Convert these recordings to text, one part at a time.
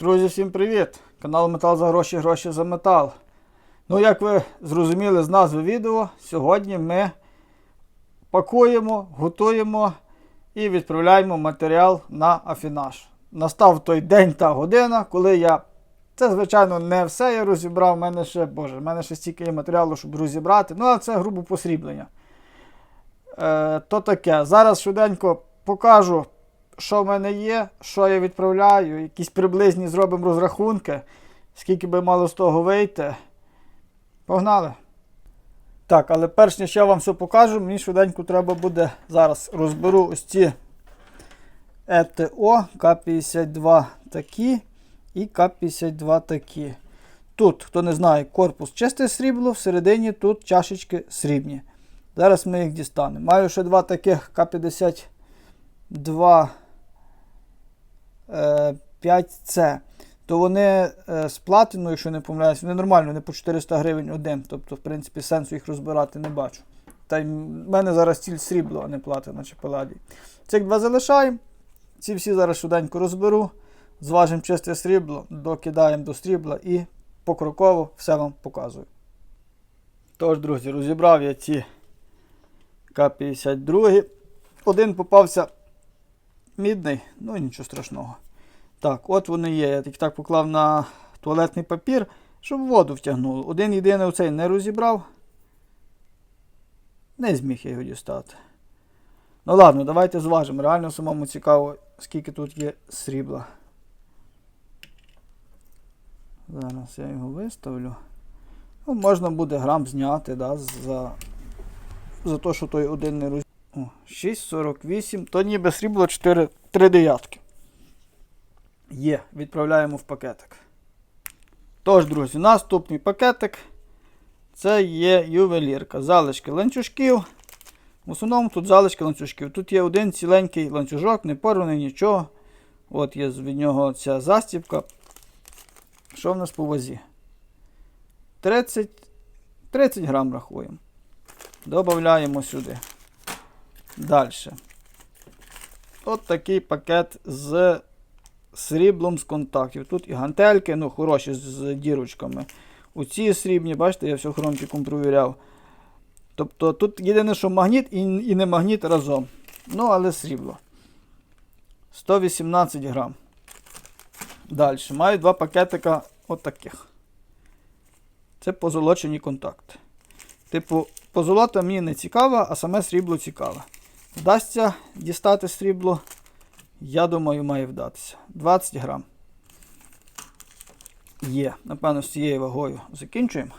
Друзі, всім привіт! Канал Метал за гроші, гроші за метал. Ну, як ви зрозуміли з назви відео, сьогодні ми пакуємо, готуємо і відправляємо матеріал на афінаж. Настав той день та година, коли я. Це, звичайно, не все я розібрав. У мене ще, боже, в мене ще стільки є матеріалу, щоб розібрати. Ну, а це грубо посріблення. Е, то таке. Зараз швиденько покажу, що в мене є, що я відправляю, якісь приблизні зробимо розрахунки, скільки би мало з того вийти. Погнали. Так, але перш ніж я вам все покажу, мені швиденько треба буде зараз розберу ось ці ЕТО К-52 такі і К-52 такі. Тут, хто не знає, корпус чисте срібло, всередині тут чашечки срібні. Зараз ми їх дістанемо. Маю ще два таких К-52 5C. То вони е, з платиною, якщо не помиляюсь, вони нормально, вони по 400 гривень один. Тобто, в принципі, сенсу їх розбирати не бачу. Та й в мене зараз ціль срібло, а не платина чи паладій. Цих два залишаємо. Ці всі зараз швиденько розберу. Зважимо чисте срібло, докидаємо до срібла і покроково все вам показую. Тож, друзі, розібрав я ці К-52. Один попався мідний, ну нічого страшного. Так, от вони є. Я їх так поклав на туалетний папір, щоб воду втягнуло. Один єдиний оцей не розібрав. Не зміг я його дістати. Ну ладно, давайте зважимо. Реально самому цікаво, скільки тут є срібла. Зараз я його виставлю. Ну, можна буде грам зняти, да, за, за те, що той один не роз... О, 6,48, то ніби срібло 4, 3 дев'ятки. Є, відправляємо в пакетик. Тож, друзі, наступний пакетик. Це є ювелірка. Залишки ланцюжків. В основному тут залишки ланцюжків. Тут є один ціленький ланцюжок, не порваний нічого. От є від нього ця застібка. Що в нас по вазі? 30 30 грам рахуємо. Додаємо сюди. Далі. От такий пакет з сріблом з контактів. Тут і гантельки, ну, хороші з, дірочками. У ці срібні, бачите, я все хромчиком провіряв. Тобто тут єдине, що магніт і, і не магніт разом. Ну, але срібло. 118 грам. Далі. Маю два пакетика от таких. Це позолочені контакти. Типу, позолота мені не цікава, а саме срібло цікаве. Вдасться дістати срібло. Я думаю, має вдатися. 20 грам. Є. Напевно, з цією вагою закінчуємо.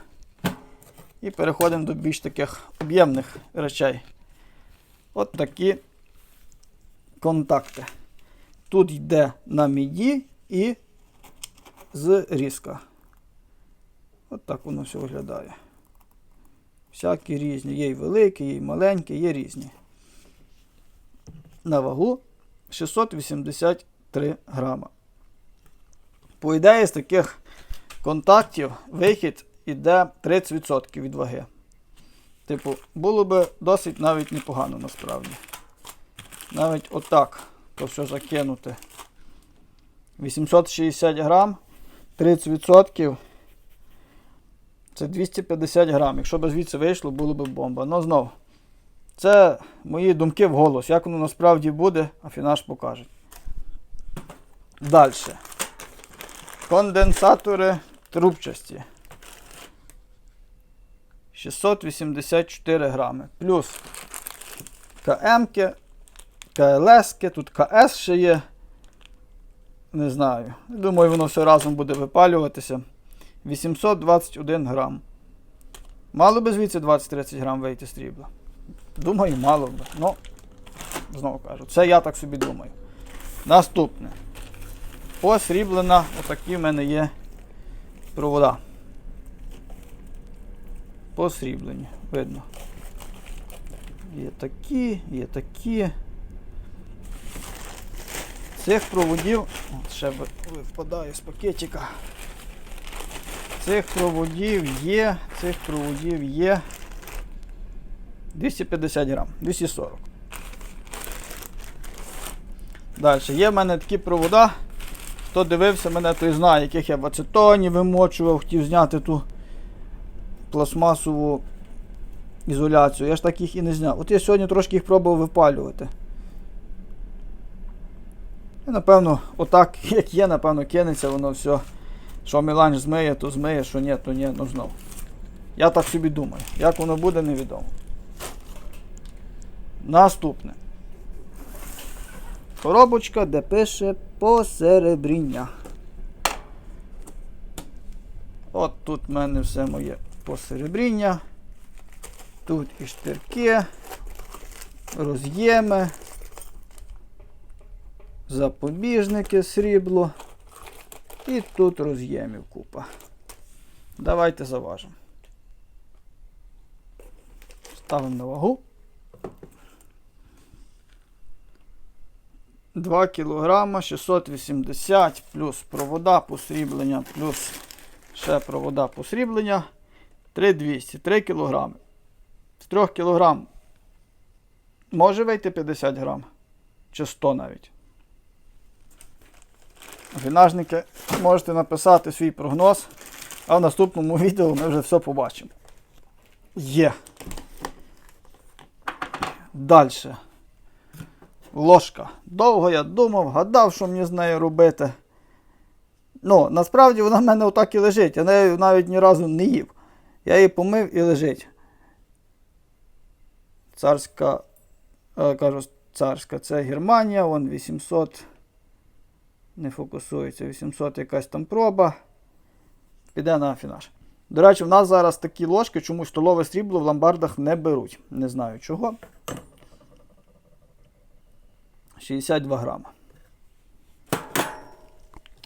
І переходимо до більш таких об'ємних речей. От такі контакти. Тут йде на міді і з різка. От так воно все виглядає. Всякі різні. Є й великі, є й маленькі, є різні. На вагу 683 грама. По ідеї, з таких контактів вихід іде 30% від ваги. Типу, було би досить навіть непогано насправді. Навіть отак, то все закинути. 860 грам, 30%. Це 250 грам. Якщо б звідси вийшло, було б бомба. Ну знов. Це мої думки в голос. Як воно насправді буде, афінаж покаже. Далі. Конденсатори трубчасті. 684 грами. Плюс КМ-ки, КЛС-ки, тут КС ще є. Не знаю. Думаю, воно все разом буде випалюватися. 821 грам. Мало би звідси 20-30 грам вийти срібла. Думаю, мало би. Ну, знову кажу, це я так собі думаю. Наступне. Посріблена, отакі в мене є провода. Посріблені, видно. Є такі, є такі. Цих проводів, от ще випадаю з пакетика. Цих проводів є, цих проводів є 250 грам, 240. Далі, є в мене такі провода, Хто дивився мене, той знає, яких я в ацетоні вимочував, хотів зняти ту пластмасову ізоляцію. Я ж так їх і не зняв. От я сьогодні трошки їх пробував випалювати. І напевно, отак, як є, напевно, кинеться воно все. Що меланж змиє, то змиє, що ні, то ні, ну знов. Я так собі думаю. Як воно буде, невідомо. Наступне. Коробочка, де пише посеребріння. От тут в мене все моє посеребріння. Тут і штирки, роз'єми, запобіжники срібло. І тут роз'ємів купа. Давайте заважимо. Ставимо на вагу. 2 кг 680 плюс провода посріблення, плюс ще провода посріблення. 3200, 3 кг. З 3 кг може вийти 50 грам. Чи 100 навіть. Грінажники можете написати свій прогноз, а в наступному відео ми вже все побачимо. Є. Далі. Ложка. Довго я думав, гадав, що мені з нею робити. Ну, насправді вона в мене отак і лежить. Я нею навіть ні разу не їв. Я її помив і лежить. Царська, е, кажу, царська, це Германія, вон 800. Не фокусується, 800 якась там проба. Піде на афінаж. До речі, в нас зараз такі ложки, чомусь столове срібло в ломбардах не беруть. Не знаю чого. 62 грама.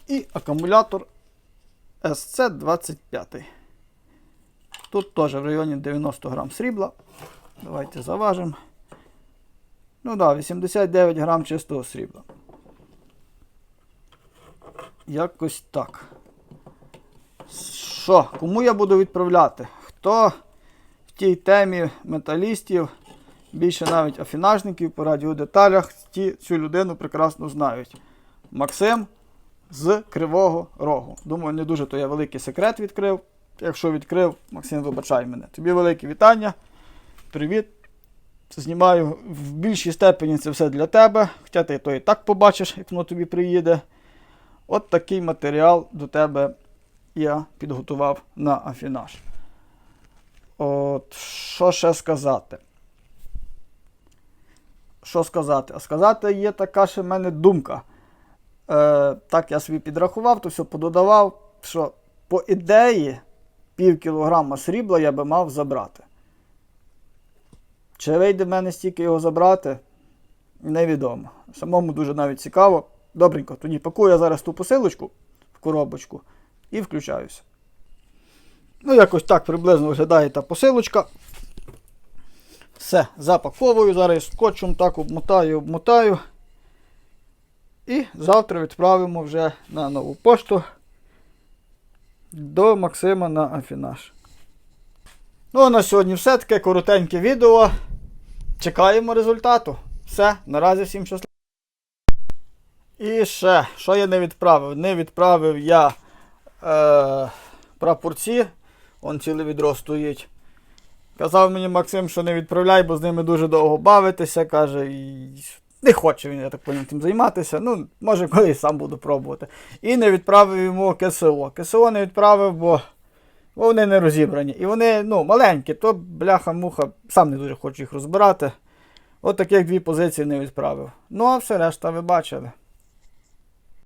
І акумулятор SC25. Тут теж в районі 90 грам срібла. Давайте заважимо. Ну так, да, 89 грам чистого срібла. Якось так. Що? Кому я буду відправляти? Хто в тій темі металістів, більше навіть афінажників по радіодеталях, ті цю людину прекрасно знають. Максим з Кривого Рогу. Думаю, не дуже то я великий секрет відкрив. Якщо відкрив, Максим, вибачай мене. Тобі велике вітання. Привіт. Знімаю в більшій степені це все для тебе. Хоча ти то і так побачиш, як воно тобі приїде. От такий матеріал до тебе я підготував на афінаж. От, що ще сказати? Що сказати? А сказати є така ще в мене думка. Е, так я собі підрахував, то все пододавав, що по ідеї пів кілограма срібла я би мав забрати. Чи вийде в мене стільки його забрати? Невідомо. Самому дуже навіть цікаво. Добренько, тоді пакую я зараз ту посилочку в коробочку і включаюся. Ну, якось так приблизно виглядає та посилочка. Все, запаковую. Зараз скотчем так обмотаю, обмотаю. І завтра відправимо вже на нову пошту до Максима на афінаж. Ну, а на сьогодні все таке коротеньке відео. Чекаємо результату. Все, наразі всім щасливо. І ще, що я не відправив? Не відправив я е, прапорці. Вон ціле відро стоїть. Казав мені Максим, що не відправляй, бо з ними дуже довго бавитися. Каже, і не хоче він, я так поняв, тим займатися. Ну, може, колись сам буду пробувати. І не відправив йому КСО. КСО не відправив, бо, бо вони не розібрані. І вони ну, маленькі, то бляха-муха, сам не дуже хочу їх розбирати. От таких дві позиції не відправив. Ну, а все решта ви бачили.